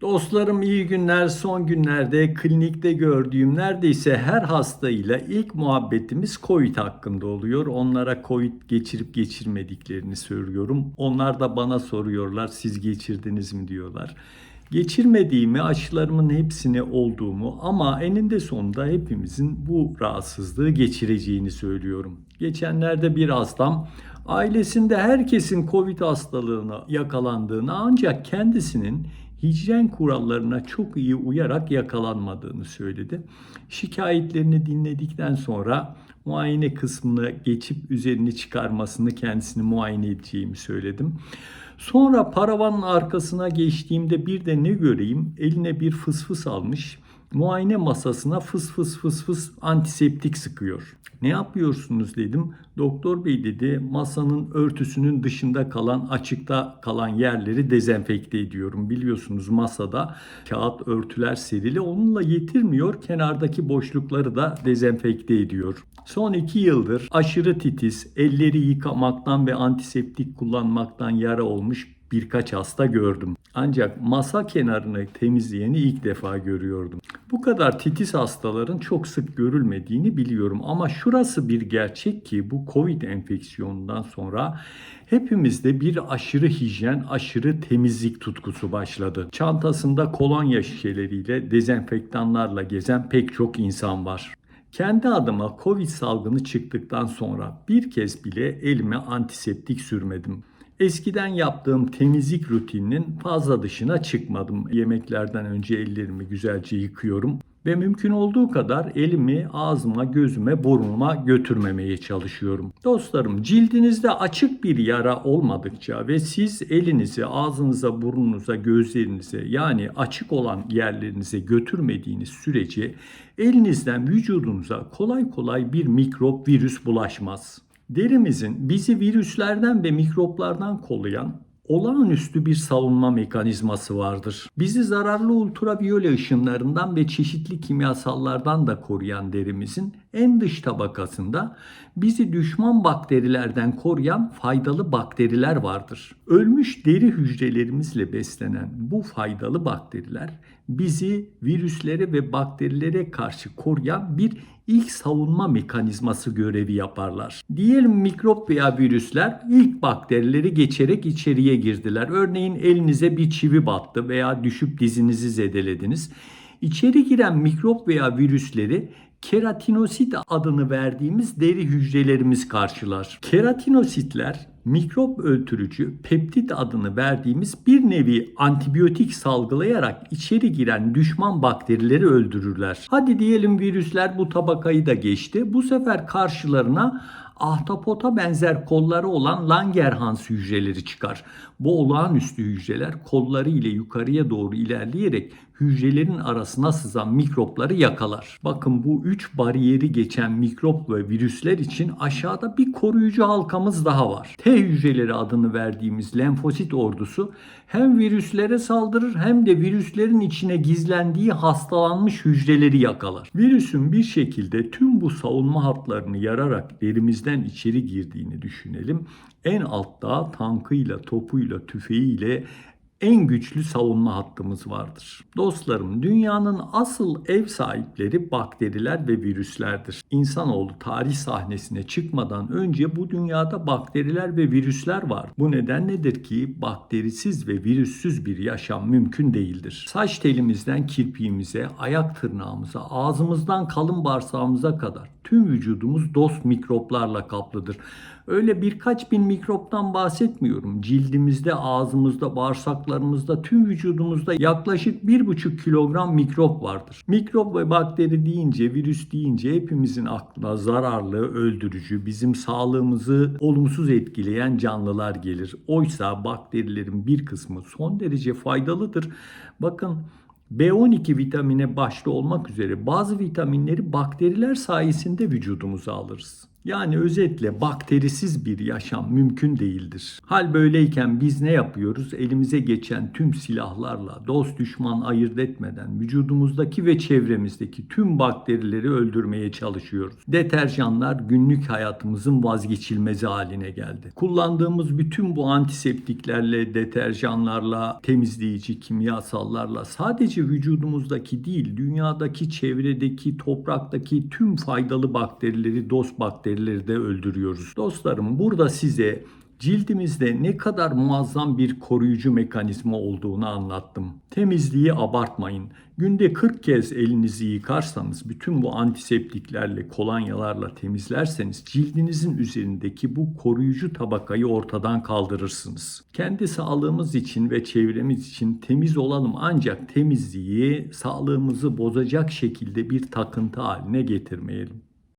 Dostlarım iyi günler. Son günlerde klinikte gördüğüm neredeyse her hastayla ilk muhabbetimiz Covid hakkında oluyor. Onlara Covid geçirip geçirmediklerini söylüyorum. Onlar da bana soruyorlar siz geçirdiniz mi diyorlar. Geçirmediğimi, aşılarımın hepsini olduğumu ama eninde sonunda hepimizin bu rahatsızlığı geçireceğini söylüyorum. Geçenlerde bir hastam ailesinde herkesin Covid hastalığına yakalandığını ancak kendisinin hijyen kurallarına çok iyi uyarak yakalanmadığını söyledi. Şikayetlerini dinledikten sonra muayene kısmını geçip üzerini çıkarmasını kendisini muayene edeceğimi söyledim. Sonra paravanın arkasına geçtiğimde bir de ne göreyim eline bir fısfıs almış muayene masasına fıs fıs fıs fıs antiseptik sıkıyor. Ne yapıyorsunuz dedim. Doktor bey dedi masanın örtüsünün dışında kalan açıkta kalan yerleri dezenfekte ediyorum. Biliyorsunuz masada kağıt örtüler serili onunla yetirmiyor kenardaki boşlukları da dezenfekte ediyor. Son iki yıldır aşırı titiz, elleri yıkamaktan ve antiseptik kullanmaktan yara olmuş birkaç hasta gördüm. Ancak masa kenarını temizleyeni ilk defa görüyordum. Bu kadar titiz hastaların çok sık görülmediğini biliyorum ama şurası bir gerçek ki bu Covid enfeksiyonundan sonra hepimizde bir aşırı hijyen, aşırı temizlik tutkusu başladı. Çantasında kolonya şişeleriyle, dezenfektanlarla gezen pek çok insan var. Kendi adıma Covid salgını çıktıktan sonra bir kez bile elime antiseptik sürmedim. Eskiden yaptığım temizlik rutininin fazla dışına çıkmadım. Yemeklerden önce ellerimi güzelce yıkıyorum ve mümkün olduğu kadar elimi ağzıma, gözüme, burnuma götürmemeye çalışıyorum. Dostlarım cildinizde açık bir yara olmadıkça ve siz elinizi ağzınıza, burnunuza, gözlerinize yani açık olan yerlerinize götürmediğiniz sürece elinizden vücudunuza kolay kolay bir mikrop, virüs bulaşmaz. Derimizin bizi virüslerden ve mikroplardan koruyan olağanüstü bir savunma mekanizması vardır. Bizi zararlı ultraviyole ışınlarından ve çeşitli kimyasallardan da koruyan derimizin en dış tabakasında bizi düşman bakterilerden koruyan faydalı bakteriler vardır. Ölmüş deri hücrelerimizle beslenen bu faydalı bakteriler bizi virüslere ve bakterilere karşı koruyan bir ilk savunma mekanizması görevi yaparlar. Diyelim mikrop veya virüsler ilk bakterileri geçerek içeriye girdiler. Örneğin elinize bir çivi battı veya düşüp dizinizi zedelediniz. İçeri giren mikrop veya virüsleri keratinosit adını verdiğimiz deri hücrelerimiz karşılar. Keratinositler mikrop öldürücü peptit adını verdiğimiz bir nevi antibiyotik salgılayarak içeri giren düşman bakterileri öldürürler. Hadi diyelim virüsler bu tabakayı da geçti. Bu sefer karşılarına ahtapota benzer kolları olan Langerhans hücreleri çıkar. Bu olağanüstü hücreler kolları ile yukarıya doğru ilerleyerek hücrelerin arasına sızan mikropları yakalar. Bakın bu üç bariyeri geçen mikrop ve virüsler için aşağıda bir koruyucu halkamız daha var. T hücreleri adını verdiğimiz lenfosit ordusu hem virüslere saldırır hem de virüslerin içine gizlendiği hastalanmış hücreleri yakalar. Virüsün bir şekilde tüm bu savunma hatlarını yararak derimizden içeri girdiğini düşünelim. En altta tankıyla, topuyla, tüfeğiyle en güçlü savunma hattımız vardır. Dostlarım, dünyanın asıl ev sahipleri bakteriler ve virüslerdir. İnsanoğlu tarih sahnesine çıkmadan önce bu dünyada bakteriler ve virüsler var. Bu nedenledir ki bakterisiz ve virüssüz bir yaşam mümkün değildir. Saç telimizden kirpiğimize, ayak tırnağımıza, ağzımızdan kalın bağırsağımıza kadar tüm vücudumuz dost mikroplarla kaplıdır. Öyle birkaç bin mikroptan bahsetmiyorum. Cildimizde, ağzımızda, bağırsaklarımızda, tüm vücudumuzda yaklaşık 1,5 kilogram mikrop vardır. Mikrop ve bakteri deyince, virüs deyince hepimizin aklına zararlı, öldürücü, bizim sağlığımızı olumsuz etkileyen canlılar gelir. Oysa bakterilerin bir kısmı son derece faydalıdır. Bakın B12 vitamine başta olmak üzere bazı vitaminleri bakteriler sayesinde vücudumuza alırız. Yani özetle bakterisiz bir yaşam mümkün değildir. Hal böyleyken biz ne yapıyoruz? Elimize geçen tüm silahlarla dost düşman ayırt etmeden vücudumuzdaki ve çevremizdeki tüm bakterileri öldürmeye çalışıyoruz. Deterjanlar günlük hayatımızın vazgeçilmezi haline geldi. Kullandığımız bütün bu antiseptiklerle, deterjanlarla, temizleyici kimyasallarla sadece vücudumuzdaki değil, dünyadaki, çevredeki, topraktaki tüm faydalı bakterileri, dost bakterileri de öldürüyoruz. Dostlarım burada size cildimizde ne kadar muazzam bir koruyucu mekanizma olduğunu anlattım. Temizliği abartmayın. Günde 40 kez elinizi yıkarsanız, bütün bu antiseptiklerle, kolonyalarla temizlerseniz cildinizin üzerindeki bu koruyucu tabakayı ortadan kaldırırsınız. Kendi sağlığımız için ve çevremiz için temiz olalım ancak temizliği sağlığımızı bozacak şekilde bir takıntı haline getirmeyelim.